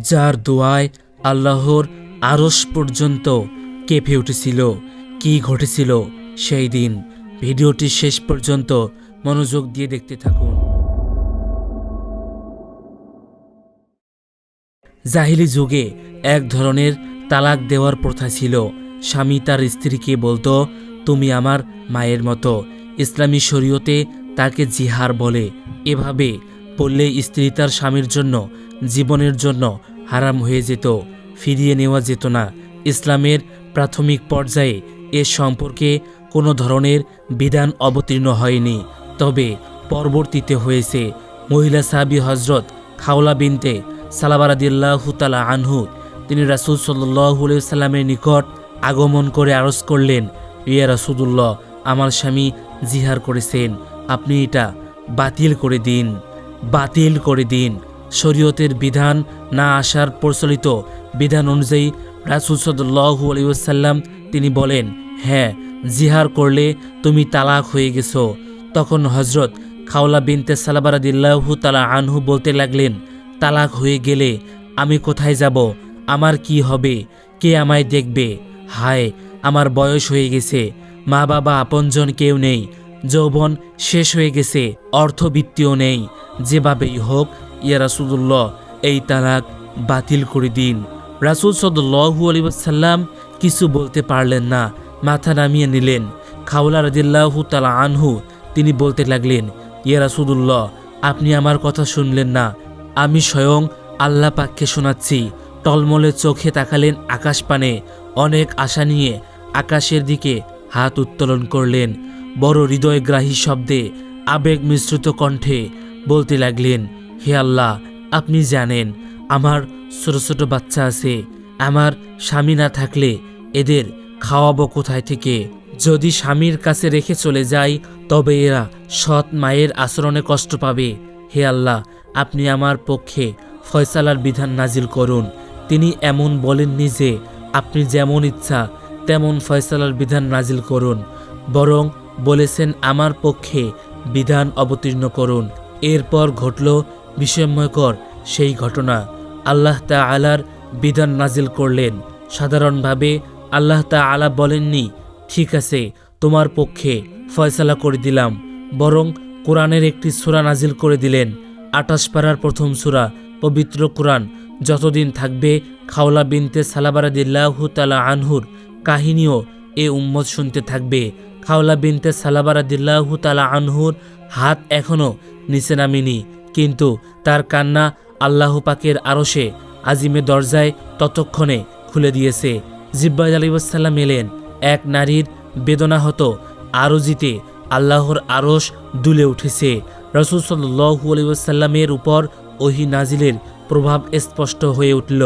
যার দোয়ায় আল্লাহর আরস পর্যন্ত কেঁপে উঠেছিল। কি ঘটেছিল সেই দিন? ভিডিওটি শেষ পর্যন্ত মনোযোগ দিয়ে দেখতে থাকুন। জাহিলি যুগে এক ধরনের তালাক দেওয়ার প্রথা ছিল। স্বামী তার স্ত্রীকে বলতো, তুমি আমার মায়ের মতো। ইসলামী শরীয়তে তাকে জিহার বলে। এভাবে বললে স্ত্রী তার স্বামীর জন্য, জীবনের জন্য হারাম হয়ে যেত, ফিরিয়ে নেওয়া যেত না। ইসলামের প্রাথমিক পর্যায়ে এ সম্পর্কে কোনো ধরনের বিধান অবতীর্ণ হয়নি। তবে পরবর্তীতে হয়েছে মহিলা সাহাবি হজরত খাওলা বিনতে সালাবারাদিল্লাহ তালা আনহু, তিনি রাসুল সাল্লু সাল্লামের নিকট আগমন করে আরজ করলেন, ইয়া রাসুদুল্লাহ আমার স্বামী জিহার করেছেন, আপনি এটা বাতিল করে দিন। বাতিল করে দিন। শরীয়তের বিধান না আসার প্রচলিত বিধান অনুযায়ী রাসুল সাল্লু আলিউসাল্লাম তিনি বলেন হ্যাঁ জিহার করলে তুমি তালাক হয়ে গেছো। তখন হজরত খাওলা বিনতে সালাবারাদিল্লাহু তালা আনহু বলতে লাগলেন, তালাক হয়ে গেলে আমি কোথায় যাব? আমার কি হবে? কে আমায় দেখবে? হায়, আমার বয়স হয়ে গেছে। মা বাবা আপনজন কেউ নেই। যৌবন শেষ হয়ে গেছে অর্থবিত্তীয় নেই। যেভাবেই হোক, ইয়া রাসুদুল্লাহ এই তালাক বাতিল করে দিন। রাসুল সদুল্লাহু আলিবাসাল্লাম কিছু বলতে পারলেন না, মাথা নামিয়ে নিলেন। খাওলা রাদিল্লাহু তালা আনহু, তিনি বলতে লাগলেন, ইয়া রাসুদুল্লাহ আপনি আমার কথা শুনলেন না। আমি স্বয়ং আল্লাহ পাককে শোনাচ্ছি। টলমলে চোখে তাকালেন আকাশ পানে অনেক আশা নিয়ে আকাশের দিকে হাত উত্তোলন করলেন। বড় হৃদয়গ্রাহী শব্দে আবেগ মিশ্রিত কণ্ঠে বলতে লাগলেন, হে আল্লাহ, আপনি জানেন, আমার ছোট ছোট বাচ্চা আছে। আমার স্বামী না থাকলে এদের খাওয়াবো কোথায় থেকে? যদি স্বামীর কাছে রেখে চলে যাই, তবে এরা সৎ মায়ের আচরণে কষ্ট পাবে। হে আল্লাহ, আপনি আমার পক্ষে ফয়সালার বিধান নাজিল করুন। তিনি এমন বলেননি যে, আপনি যেমন ইচ্ছা, তেমন ফয়সালার বিধান নাজিল করুন। বরং বলেছেন, আমার পক্ষে বিধান অবতীর্ণ করুন। এরপর ঘটল বিস্ময়কর সেই ঘটনা। আল্লাহ তা আলার বিধান নাজিল করলেন। সাধারণভাবে আল্লাহ তা আলা বলেননি, ঠিক আছে, তোমার পক্ষে ফয়সালা করে দিলাম। বরং কোরআনের একটি সূরা নাজিল করে দিলেন। আটাশ পাড়ার প্রথম সূরা, পবিত্র কোরআন, যতদিন থাকবে খাওলা বিনতে সালাবারাদিল্লাহু তালা আনহুর কাহিনীও এ উম্মত শুনতে থাকবে। খাওলা বিনতে সালাবারাদিল্লাহু তালা আনহুর হাত এখনও নিচে নামিনি, কিন্তু তার কান্না আল্লাহ পাকের আরশে আজিমে দরজায় ততক্ষণে খুলে দিয়েছে। জিব্বাই আলিবাসাল্লাম এলেন, এক নারীর বেদনা বেদনাহত আরজিতে আল্লাহর আরশ দুলে উঠেছে। রসুল সাল্লু আলিবাসাল্লামের উপর ওহি নাজিলের প্রভাব স্পষ্ট হয়ে উঠল।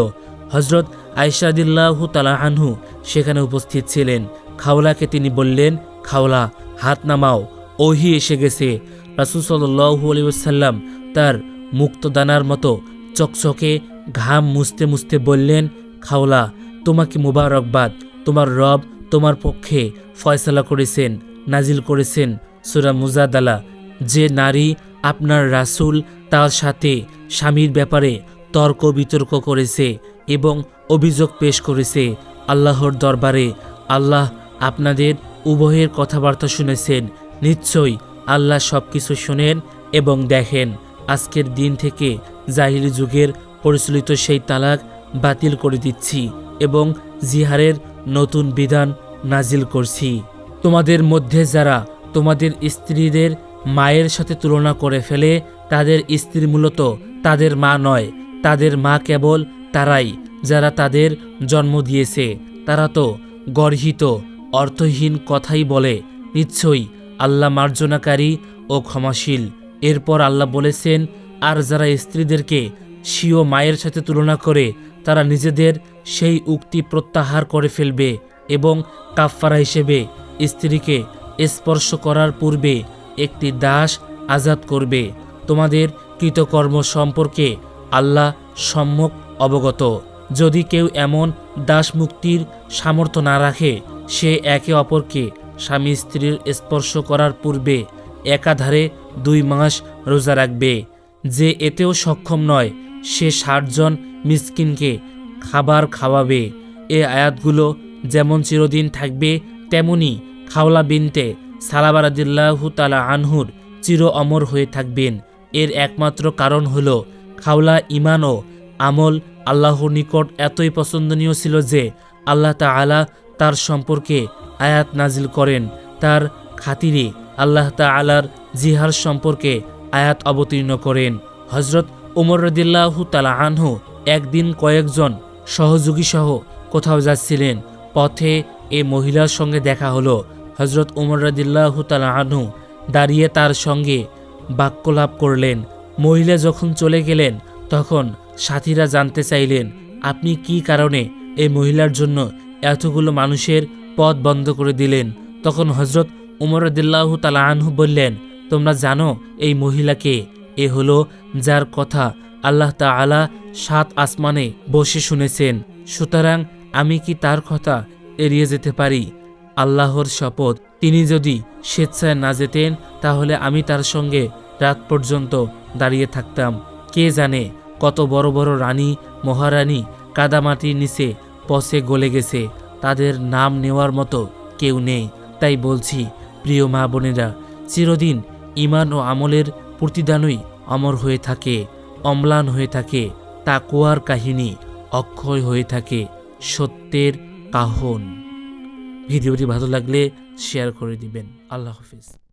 হজরত আয়সাদিল্লাহু তালাহানহু সেখানে উপস্থিত ছিলেন। খাওলাকে তিনি বললেন খাওলা, হাত নামাও, ওহি এসে গেছে। রাসুল সাল্লু আলিবাসাল্লাম তার মুক্তদানার মতো চকচকে ঘাম মুছতে মুছতে বললেন, খাওলা, তোমাকে মুবারকবাদ। তোমার রব তোমার পক্ষে ফয়সালা করেছেন, নাজিল করেছেন সুরা মুজাদালা। যে নারী আপনার রাসূল, তার সাথে স্বামীর ব্যাপারে তর্ক বিতর্ক করেছে এবং অভিযোগ পেশ করেছে, আল্লাহর দরবারে আল্লাহ আপনাদের উভয়ের কথাবার্তা শুনেছেন। নিশ্চয়ই আল্লাহ সব কিছু শোনেন এবং দেখেন। আজকের দিন থেকে জাহিরি যুগের পরিচালিত সেই তালাক বাতিল করে দিচ্ছি এবং জিহারের নতুন বিধান নাজিল করছি। তোমাদের মধ্যে যারা তোমাদের স্ত্রীদের মায়ের সাথে তুলনা করে ফেলে, তাদের স্ত্রী মূলত তাদের মা নয়, তাদের মা কেবল তারাই, যারা তাদের জন্ম দিয়েছে। তারা তো গর্হিত অর্থহীন কথাই বলে, নিশ্চয়ই আল্লাহ মার্জনাকারী ও ক্ষমাশীল। এরপর আল্লাহ বলেছেন, আর যারা স্ত্রীদেরকে স্বীয় মায়ের সাথে তুলনা করে, তারা নিজেদের সেই উক্তি প্রত্যাহার করে ফেলবে এবং কাফফারা হিসেবে স্ত্রীকে স্পর্শ করার পূর্বে একটি দাস আজাদ করবে। তোমাদের কৃতকর্ম সম্পর্কে আল্লাহ সম্যক অবগত। যদি কেউ এমন দাস মুক্তির সামর্থ্য না রাখে সে একে অপরকে স্বামী স্ত্রীর স্পর্শ করার পূর্বে একাধারে দুই মাস রোজা রাখবে। যে এতেও সক্ষম নয়, সে ষাটজন মিসকিনকে খাবার খাওয়াবে। এ আয়াতগুলো যেমন চিরদিন থাকবে, তেমনি খাওলা বিনতে সালাবারাদিল্লাহু তালা আনহুর চির অমর হয়ে থাকবেন। এর একমাত্র কারণ হল, খাওলা ইমান ও আমল আল্লাহর নিকট এতই পছন্দনীয় ছিল যে আল্লাহ তাআলা তার সম্পর্কে আয়াত নাজিল করেন। তার খাতিরে আল্লাহ তাআলার জিহার সম্পর্কে আয়াত অবতীর্ণ করেন। হজরত উমর রদিল্লাহু তালা আনহু একদিন কয়েকজন সহযোগী সহ কোথাও যাচ্ছিলেন। পথে এ মহিলার সঙ্গে দেখা হলো। হজরত উমর রদিল্লাহু তালা আনহু দাঁড়িয়ে তার সঙ্গে বাক্যলাপ করলেন। মহিলা যখন চলে গেলেন, তখন সাথীরা জানতে চাইলেন, আপনি কি কারণে এই মহিলার জন্য এতগুলো মানুষের পথ বন্ধ করে দিলেন। তখন হজরত উমর রদিল্লাহু তালা আনহু বললেন, তোমরা জানো এই মহিলাকে এ হলো যার কথা আল্লাহ তাআলা সাত আসমানে বসে শুনেছেন। সুতরাং আমি কি তার কথা এড়িয়ে যেতে পারি? আল্লাহর শপথ। তিনি যদি স্বেচ্ছায় না যেতেন, তাহলে আমি তার সঙ্গে রাত পর্যন্ত দাঁড়িয়ে থাকতাম। কে জানে কত বড় বড় রানী, মহারানী কাদামাটির নিচে পচে গলে গেছে। তাদের নাম নেওয়ার মতো কেউ নেই। তাই বলছি, প্রিয় মা বোনেরা, চিরদিন ইমান ও আমলের প্রতিদানই অমর হয়ে থাকে, অম্লান হয়ে থাকে তাকুয়ার কাহিনী অক্ষয় হয়ে থাকে, সত্যের কাহন। ভিডিওটি ভালো লাগলে শেয়ার করে দিবেন। আল্লাহ হাফিজ।